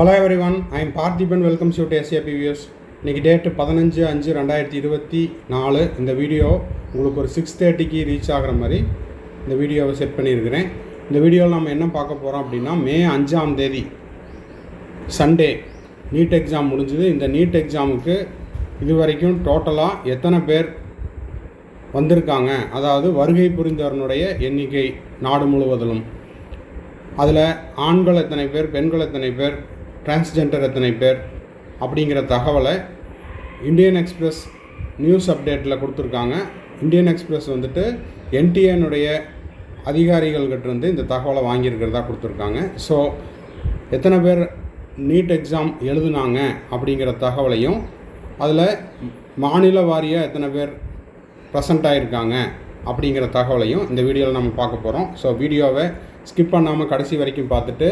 Hello everyone I am Parthiban welcome you to SAP views இன்றைக்கி date பதினஞ்சு அஞ்சு ரெண்டாயிரத்தி இருபத்தி நாலு. இந்த வீடியோ உங்களுக்கு ஒரு சிக்ஸ் தேர்ட்டிக்கு ரீச் ஆகிற மாதிரி இந்த வீடியோவை செட் பண்ணியிருக்கிறேன். இந்த வீடியோவில் நம்ம என்ன பார்க்க போகிறோம் அப்படின்னா மே அஞ்சாம் தேதி சண்டே நீட் எக்ஸாம் முடிஞ்சுது. இந்த நீட் எக்ஸாமுக்கு இது வரைக்கும் டோட்டலாக எத்தனை பேர் வந்திருக்காங்க? அதாவது வருகை புரிந்தவர்களுடைய எண்ணிக்கை நாடு முழுவதிலும். அதில் ஆண்கள் எத்தனை பேர் பெண்கள் எத்தனை பேர் டிரான்ஸ்ஜெண்டர் எத்தனை பேர் அப்படிங்கிற தகவலை இந்தியன் எக்ஸ்பிரஸ் நியூஸ் அப்டேட்டில் கொடுத்துருக்காங்க. இந்தியன் எக்ஸ்பிரஸ் வந்துட்டு என்டிஏனுடைய அதிகாரிகள்கிட்டருந்து இந்த தகவலை வாங்கியிருக்கிறதா கொடுத்துருக்காங்க. ஸோ எத்தனை பேர் நீட் எக்ஸாம் எழுதுனாங்க அப்படிங்கிற தகவலையும் அதில் மாநில வாரியாக எத்தனை பேர் ப்ரெசண்ட் ஆகிருக்காங்க அப்படிங்கிற தகவலையும் இந்த வீடியோவில் நம்ம பார்க்க போகிறோம் ஸோ வீடியோவை ஸ்கிப் பண்ணாமல் கடைசி வரைக்கும் பார்த்துட்டு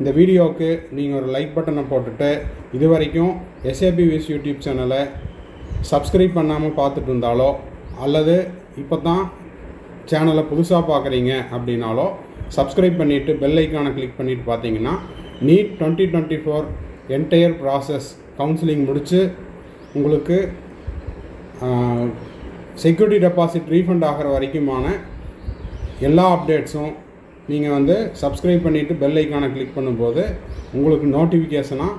இந்த வீடியோவுக்கு நீங்கள் ஒரு லைக் பட்டனை போட்டுட்டு இது வரைக்கும் S A P whiz YouTube சேனலை சப்ஸ்கிரைப் பண்ணாமல் பார்த்துட்டு இருந்தாலோ அல்லது இப்போ தான் சேனலை புதுசாக பார்க்குறீங்க அப்படின்னாலோ சப்ஸ்கிரைப் பண்ணிவிட்டு பெல் ஐக்கானை கிளிக் பண்ணிவிட்டு பார்த்தீங்கன்னா NEET twenty twenty four entire process counselling முடித்து உங்களுக்கு செக்யூரிட்டி டெபாசிட் ரீஃபண்ட் ஆகிற வரைக்குமான எல்லா அப்டேட்ஸும் நீங்கள் வந்து சப்ஸ்கிரைப் பண்ணிவிட்டு பெல் ஐக்கானை கிளிக் பண்ணும்போது உங்களுக்கு நோட்டிஃபிகேஷனாக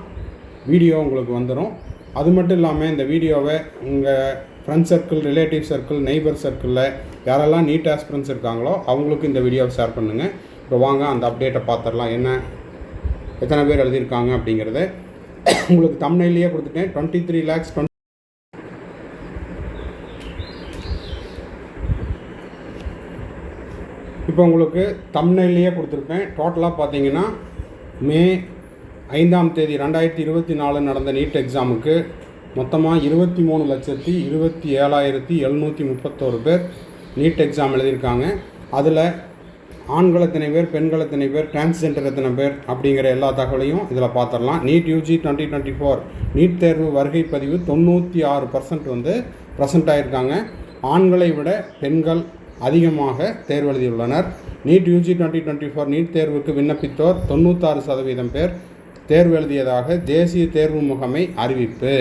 வீடியோ உங்களுக்கு வந்துடும் அது மட்டும் இல்லாமல் இந்த வீடியோவை உங்கள் friend circle relative circle neighbour சர்க்கிளில் யாரெல்லாம் நீட் ஆஸ்பிரன்ஸ் இருக்காங்களோ அவங்களுக்கு இந்த வீடியோவை ஷேர் பண்ணுங்கள் இப்போ வாங்க அந்த அப்டேட்டை பார்த்துடலாம் என்ன எத்தனை பேர் எழுதியிருக்காங்க அப்படிங்கிறத. உங்களுக்கு தமிழ்லேயே கொடுத்துட்டேன். டுவெண்ட்டி த்ரீ லேக்ஸ் டுவெண்ட்டி இப்போ உங்களுக்கு தமிழ்லேயே கொடுத்துருப்பேன் டோட்டலாக பார்த்தீங்கன்னா மே ஐந்தாம் தேதி ரெண்டாயிரத்தி இருபத்தி நாலு நடந்த நீட் எக்ஸாமுக்கு மொத்தமாக இருபத்தி மூணு லட்சத்தி இருபத்தி ஏழாயிரத்தி எழுநூற்றி முப்பத்தோரு பேர் நீட் எக்ஸாம் எழுதியிருக்காங்க. அதில் ஆண்கள் எத்தனை பேர் பெண்கள் எத்தனை பேர் டிரான்ஸ்ஜெண்டர் எத்தனை பேர் அப்படிங்கிற எல்லா தகவலையும் இதில் பார்த்துடலாம் NEET UG twenty twenty four NEET தேர்வு வருகை பதிவு தொண்ணூற்றி ஆறு பர்சன்ட் வந்து ப்ரெசென்ட் ஆகியிருக்காங்க ஆண்களை விட பெண்கள் அதிகமாக தேர்வு எழுதியுள்ளனர் NEET UG twenty twenty four NEET தேர்வுக்கு விண்ணப்பித்தோர் தொண்ணூத்தாறு சதவீதம் பேர் தேர்வு எழுதியதாக தேசிய தேர்வு முகமை அறிவிப்பு.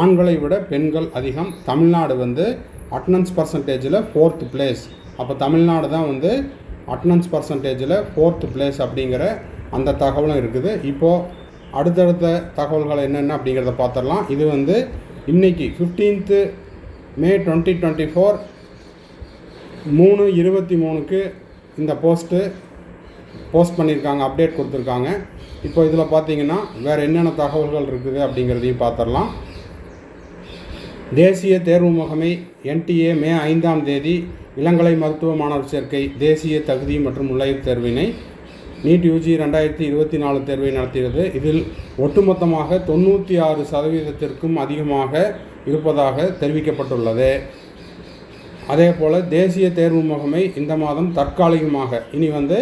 ஆண்களை விட பெண்கள் அதிகம். தமிழ்நாடு வந்து அட்டனன்ஸ் பர்சன்டேஜில் ஃபோர்த் பிளேஸ் அப்போ தமிழ்நாடு தான் வந்து அட்டனன்ஸ் பர்சன்டேஜில் ஃபோர்த் பிளேஸ் அப்படிங்கிற அந்த தகவலும் இருக்குது. இப்போது அடுத்தடுத்த தகவல்கள் என்னென்ன அப்படிங்கிறத பார்த்துடலாம். இது வந்து இன்றைக்கி fifteenth May twenty twenty four மூணு இருபத்தி மூணுக்கு இந்த போஸ்ட்டு போஸ்ட் பண்ணியிருக்காங்க அப்டேட் கொடுத்துருக்காங்க. இப்போ இதில் பார்த்தீங்கன்னா வேறு என்னென்ன தகவல்கள் இருக்குது அப்படிங்கிறதையும் பார்த்துடலாம். தேசிய தேர்வு முகமை என்டிஏ மே ஐந்தாம் தேதி இளங்கலை மருத்துவ மாணவர் சேர்க்கை தேசிய தகுதி மற்றும் நுழைவுத் தேர்வினை நீட் யூஜி ரெண்டாயிரத்தி இருபத்தி நாலு தேர்வை நடத்தியது. இதில் ஒட்டுமொத்தமாக தொண்ணூற்றி ஆறு சதவீதத்திற்கும் அதிகமாக இருப்பதாக தெரிவிக்கப்பட்டுள்ளது. அதே போல் தேசிய தேர்வு முகமை இந்த மாதம் தற்காலிகமாக இனி வந்து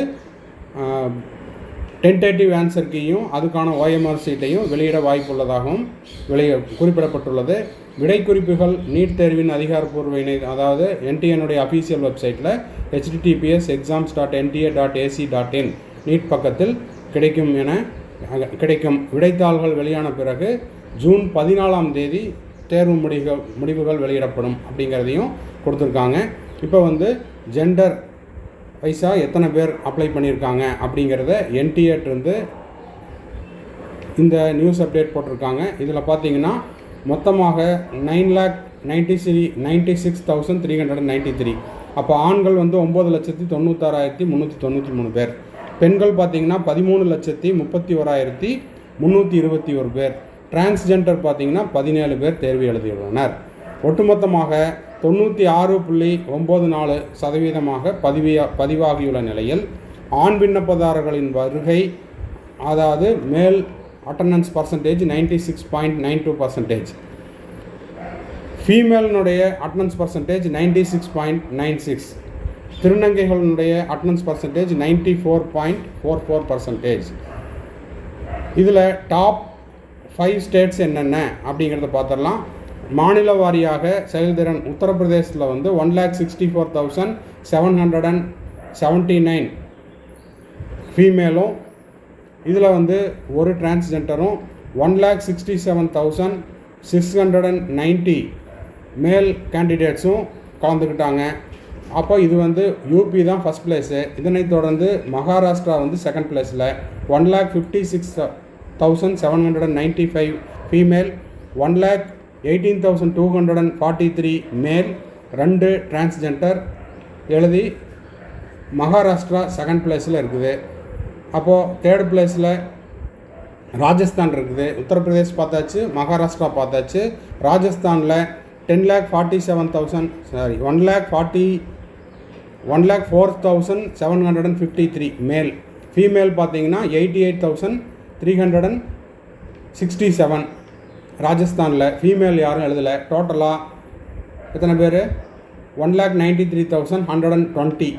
டென்டேட்டிவ் ஆன்சர் கீயும் அதுக்கான ஓஎம்ஆர் சீட்டையும் வெளியிட வாய்ப்புள்ளதாகவும் வெளிய குறிப்பிடப்பட்டுள்ளது. விடை குறிப்புகள் நீட் தேர்வின் அதிகாரப்பூர்வ இணை அதாவது என்டிஎனுடைய அஃபீஷியல் வெப்சைட்டில் HTTPS exams dot NTA dot AC dot in NEET பக்கத்தில் கிடைக்கும் என கிடைக்கும் விடைத்தாள்கள் வெளியான பிறகு ஜூன் பதினாலாம் தேதி தேர்வு முடிவுகள் முடிவுகள் வெளியிடப்படும் அப்படிங்கிறதையும் கொடுத்துருக்காங்க. இப்போ வந்து ஜெண்டர் வைஸாக எத்தனை பேர் அப்ளை பண்ணியிருக்காங்க அப்படிங்கிறத என்டிஏட்ருந்து இந்த நியூஸ் அப்டேட் போட்டிருக்காங்க. இதில் பார்த்தீங்கன்னா மொத்தமாக nine lakh ninety three ninety six thousand three hundred ninety three. அப்போ ஆண்கள் வந்து ஒம்பது லட்சத்தி தொண்ணூத்தாறாயிரத்தி முந்நூற்றி தொண்ணூற்றி மூணு பேர். பெண்கள் பார்த்தீங்கன்னா பதிமூணு லட்சத்தி முப்பத்தி ஓராயிரத்தி முந்நூற்றி இருபத்தி ஒரு பேர். டிரான்ஸ்ஜெண்டர் பார்த்தீங்கன்னா பதினேழு பேர் தேர்வு எழுதியுள்ளனர். ஒட்டுமொத்தமாக தொண்ணூற்றி ஆறு புள்ளி ஒம்பது நாலு சதவீதமாக பதிவியா பதிவாகியுள்ள நிலையில் ஆண் விண்ணப்பதாரர்களின் வருகை அதாவது male attendance percentage ninety six point nine two percentage ஃபீமேலினுடைய attendance percentage ninety six point nine six திருநங்கைகளினுடைய attendance percentage ninety four point four four percentage இதில் டாப் ஃபைவ் ஸ்டேட்ஸ் என்னென்ன அப்படிங்கிறத பார்த்துடலாம். மாநில வாரியாக செயல்திறன் உத்தரப்பிரதேசத்தில் வந்து one lakh sixty four thousand seven hundred and seventy nine ஃபீமேலும் இதில் வந்து ஒரு டிரான்ஸ்ஜெண்டரும் one lakh sixty seven thousand six hundred and ninety male கேண்டிடேட்ஸும் கலந்துக்கிட்டாங்க. அப்போ இது வந்து யூபி தான் ஃபஸ்ட் பிளேஸு இதனைத் தொடர்ந்து மகாராஷ்டிரா வந்து செகண்ட் பிளேஸில் one lakh fifty six thousand seven hundred and ninety five female one lakh eighteen thousand two hundred and forty three male ரெண்டு டிரான்ஸ்ஜெண்டர் எழுதி மகாராஷ்டிரா செகண்ட் பிளேஸில் இருக்குது. அப்போது தேர்ட் பிளேஸில் ராஜஸ்தான் இருக்குது. உத்தரப்பிரதேஷ் பார்த்தாச்சு மகாராஷ்டிரா பார்த்தாச்சு. ராஜஸ்தானில் ten lakh forty seven thousand sorry one lakh forty one lakh four thousand seven hundred and fifty three male female பார்த்தீங்கன்னா eighty eight thousand three hundred and sixty seven ராஜஸ்தானில் ஃபீமேல் யாரும் எழுதலை. டோட்டலாக எத்தனை பேர்? One lakh ninety three thousand hundred and twenty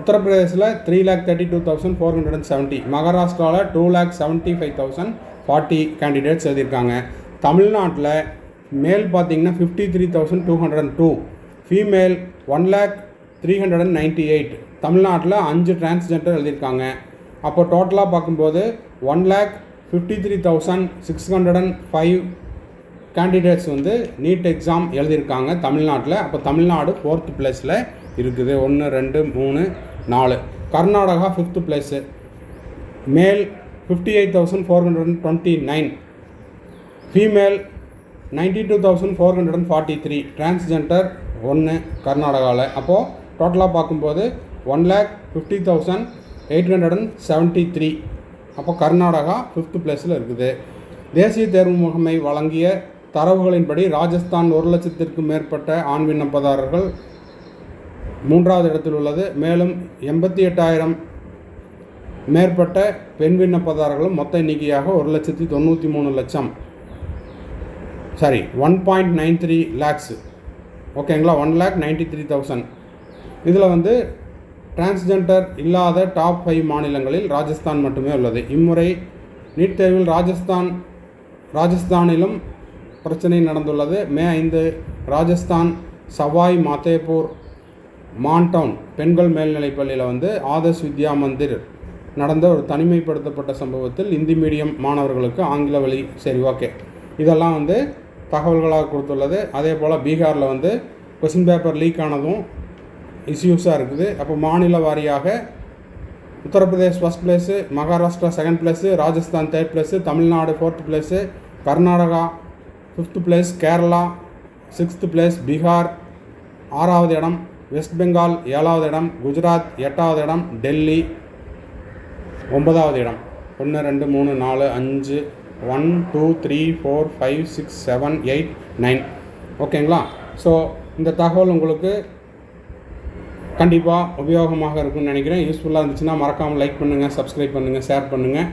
உத்தரப்பிரதேசில் three lakh thirty two thousand four hundred and seventy மகாராஷ்டிராவில் two lakh seventy five thousand forty candidates எழுதியிருக்காங்க. தமிழ்நாட்டில் male பார்த்தீங்கன்னா fifty three thousand two hundred and two female one lakh three hundred and ninety eight தமிழ்நாட்டில் அஞ்சு transgender எழுதியிருக்காங்க. அப்போ டோட்டலாக பார்க்கும்போது one lakh fifty three thousand six hundred and five candidates வந்து நீட் எக்ஸாம் எழுதியிருக்காங்க தமிழ்நாட்டில். அப்போ தமிழ்நாடு ஃபோர்த் பிளேஸில் இருக்குது. ஒன்று ரெண்டு மூணு நாலு. Karnataka fifth place male fifty eight thousand four hundred and twenty nine female ninety two thousand four hundred and forty three transgender ஒன்று கர்நாடகாவில் அப்போது டோட்டலாக பார்க்கும்போது one lakh fifty thousand eight hundred and seventy three அப்போ Karnataka fifth பிளேஸில் இருக்குது. தேசிய தேர்வு முகமை வழங்கிய தரவுகளின்படி ராஜஸ்தான் ஒரு லட்சத்திற்கு மேற்பட்ட ஆண் விண்ணப்பதாரர்கள் மூன்றாவது இடத்தில் உள்ளது. மேலும் எண்பத்தி எட்டாயிரம் மேற்பட்ட பெண் விண்ணப்பதாரர்களும் மொத்த எண்ணிக்கையாக ஒரு லட்சத்தி தொண்ணூற்றி மூணு லட்சம். Sorry one point nine three lakhs ஓகேங்களா one lakh ninety three thousand இதில் வந்து டிரான்ஸ்ஜெண்டர் இல்லாத டாப் ஃபைவ் மாநிலங்களில் ராஜஸ்தான் மட்டுமே உள்ளது. இம்முறை நீட் தேர்வில் ராஜஸ்தான் ராஜஸ்தானிலும் பிரச்சனை நடந்துள்ளது. மே ஐந்து ராஜஸ்தான் சவாய் மாதேப்பூர் மான்டவுன் பெண்கள் மேல்நிலைப் பள்ளியில் வந்து ஆதர்ஷ் வித்யா மந்திர் நடந்த ஒரு தனிமைப்படுத்தப்பட்ட சம்பவத்தில் இந்தி மீடியம் மாணவர்களுக்கு ஆங்கில வழி சரி ஓகே இதெல்லாம் வந்து தகவல்களாக கொடுத்துள்ளது. அதே போல் பீகாரில் வந்து கொஸ்டின் பேப்பர் லீக் ஆனதும் இஷ்யூஸாக இருக்குது. அப்போ மாநில வாரியாக Uttar Pradesh first place Maharashtra second place Rajasthan third place Tamil Nadu fourth place Karnataka fifth place Kerala sixth place Bihar ஆறாவது இடம் வெஸ்ட் பெங்கால் ஏழாவது இடம் குஜராத் எட்டாவது இடம் டெல்லி ஒன்பதாவது இடம். ஒன்று ரெண்டு மூணு நாலு அஞ்சு one two three four five six seven eight nine. ஓகேங்களா? ஸோ இந்த தகவல் உங்களுக்கு கண்டிப்பாக உபயோகமாக இருக்கும்னு நினைக்கிறேன். யூஸ்ஃபுல்லாக இருந்துச்சுன்னா மறக்காமல் லைக் பண்ணுங்கள் சப்ஸ்கிரைப் பண்ணுங்கள் ஷேர் பண்ணுங்கள்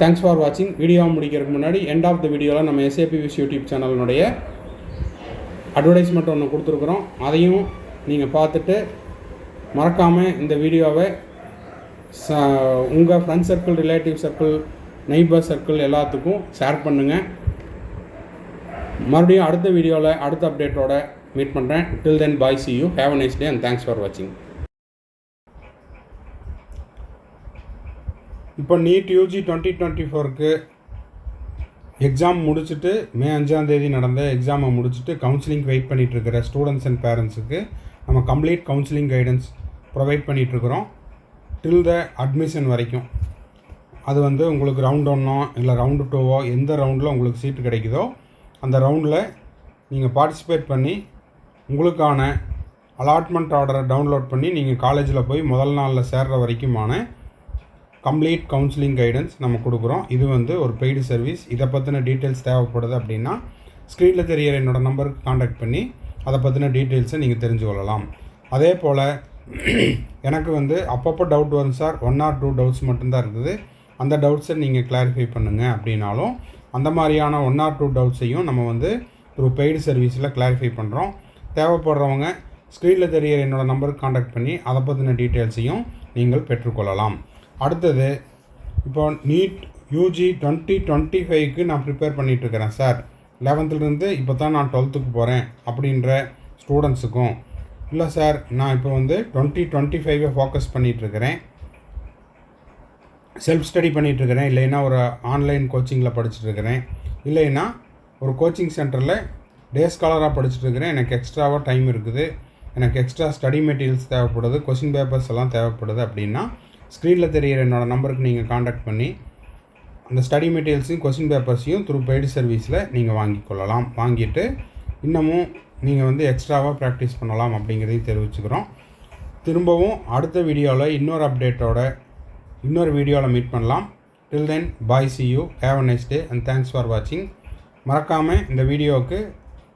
தேங்க்ஸ் ஃபார் வாட்சிங் வீடியோவை முடிக்கிறதுக்கு முன்னாடி எண்ட் ஆஃப் த வீடியோவில் நம்ம எஸ்ஏபி விஸ் யூடியூப் சேனலினுடைய அட்வர்டைஸ்மெண்ட் ஒன்று கொடுத்துருக்குறோம். அதையும் நீங்கள் பார்த்துட்டு மறக்காமல் இந்த வீடியோவை ச உங்கள் friend circle relative circle neighbour circle எல்லாத்துக்கும் ஷேர் பண்ணுங்கள் மறுபடியும் அடுத்த வீடியோவில் அடுத்த அப்டேட்டோட மீட் பண்ணுறேன் till then bye see you have a nice day and thanks for வாட்சிங் இப்போ நீட் யூஜி டுவெண்ட்டி டுவெண்ட்டி ஃபோருக்கு எக்ஸாம் முடிச்சுட்டு மே அஞ்சாந்தேதி நடந்த எக்ஸாமை முடிச்சுட்டு கவுன்சிலிங் வெயிட் பண்ணிகிட்ருக்கிற இருக்கிற ஸ்டூடெண்ட்ஸ் அண்ட் பேரண்ட்ஸுக்கு நம்ம கம்ப்ளீட் கவுன்சிலிங் கைடன்ஸ் ப்ரொவைட் பண்ணிகிட்ருக்குறோம் டில் த அட்மிஷன் வரைக்கும். அது வந்து உங்களுக்கு ரவுண்ட் ஒன்னோ இல்லை ரவுண்டு டூவோ எந்த ரவுண்டில் உங்களுக்கு சீட்டு கிடைக்குதோ அந்த ரவுண்டில் நீங்கள் பார்ட்டிசிபேட் பண்ணி உங்களுக்கான அலாட்மெண்ட் ஆர்டரை டவுன்லோட் பண்ணி நீங்கள் காலேஜில் போய் முதல் நாளில் சேர்கிற வரைக்குமான கம்ப்ளீட் கவுன்சிலிங் கைடன்ஸ் நம்ம கொடுக்குறோம். இது வந்து ஒரு பெய்டு சர்வீஸ் இதை பற்றின டீட்டெயில்ஸ் தேவைப்படுது அப்படின்னா ஸ்க்ரீனில் தெரியிற என்னோடய நம்பருக்கு காண்டாக்ட் பண்ணி அதை பற்றின டீட்டெயில்ஸை நீங்கள் தெரிஞ்சு கொள்ளலாம் அதே போல் எனக்கு வந்து அப்பப்போ டவுட் வரும் sir one or two doubts மட்டும்தான் இருக்குது. அந்த டவுட்ஸை நீங்கள் கிளாரிஃபை பண்ணுங்கள் அப்படின்னாலும் அந்த மாதிரியான ஒன் ஆர் டூ டவுட்ஸையும் நம்ம வந்து த்ரூ பெய்டு சர்வீஸில் கிளாரிஃபை பண்ணுறோம் தேவைப்படுறவங்க ஸ்க்ரீனில் தெரிகிற என்னோடய நம்பருக்கு காண்டாக்ட் பண்ணி அதை பற்றின டீட்டெயில்ஸையும் நீங்கள் பெற்றுக்கொள்ளலாம். அடுத்தது இப்போ நீட் யூஜி டுவெண்ட்டி டுவெண்ட்டி ஃபைவ்க்கு நான் ப்ரிப்பேர் பண்ணிகிட்ருக்கிறேன் சார் லெவன்த்துலேருந்து இப்போ தான் நான் டுவெல்த்துக்கு போகிறேன் அப்படின்ற ஸ்டூடெண்ட்ஸுக்கும் இல்லை சார் நான் இப்போ வந்து டுவெண்ட்டி டுவெண்ட்டி ஃபைவை ஃபோக்கஸ் பண்ணிகிட்ருக்கிறேன் செல்ஃப் ஸ்டடி பண்ணிகிட்ருக்கிறேன் இல்லைன்னா ஒரு ஆன்லைன் கோச்சிங்கில் படிச்சுட்ருக்கிறேன் இல்லைன்னா ஒரு கோச்சிங் சென்டரில் டே ஸ்காலராக படிச்சுட்ருக்கிறேன் எனக்கு எக்ஸ்ட்ராவாக டைம் இருக்குது. எனக்கு எக்ஸ்ட்ரா ஸ்டடி மெட்டீரியல்ஸ் தேவைப்படுது. கொஷின் பேப்பர்ஸ் எல்லாம் தேவைப்படுது அப்படின்னா ஸ்க்ரீனில் தெரிகிற என்னோடய நம்பருக்கு நீங்கள் காண்டாக்ட் பண்ணி அந்த ஸ்டடி மெட்டீரியல்ஸையும் கொஷின் பேப்பர்ஸையும் த்ரூ பெய்டு சர்வீஸில் நீங்கள் வாங்கிக்கொள்ளலாம் வாங்கிட்டு இன்னமும் நீங்கள் வந்து எக்ஸ்ட்ராவாக ப்ராக்டிஸ் பண்ணலாம் அப்படிங்கிறதையும் தெரிவிச்சுக்கிறோம். திரும்பவும் அடுத்த வீடியோவில் இன்னொரு அப்டேட்டோட இன்னொரு வீடியோவில் மீட் பண்ணலாம். Till then bye see you have a next day and thanks for வாட்சிங் மறக்காமல் இந்த வீடியோவுக்கு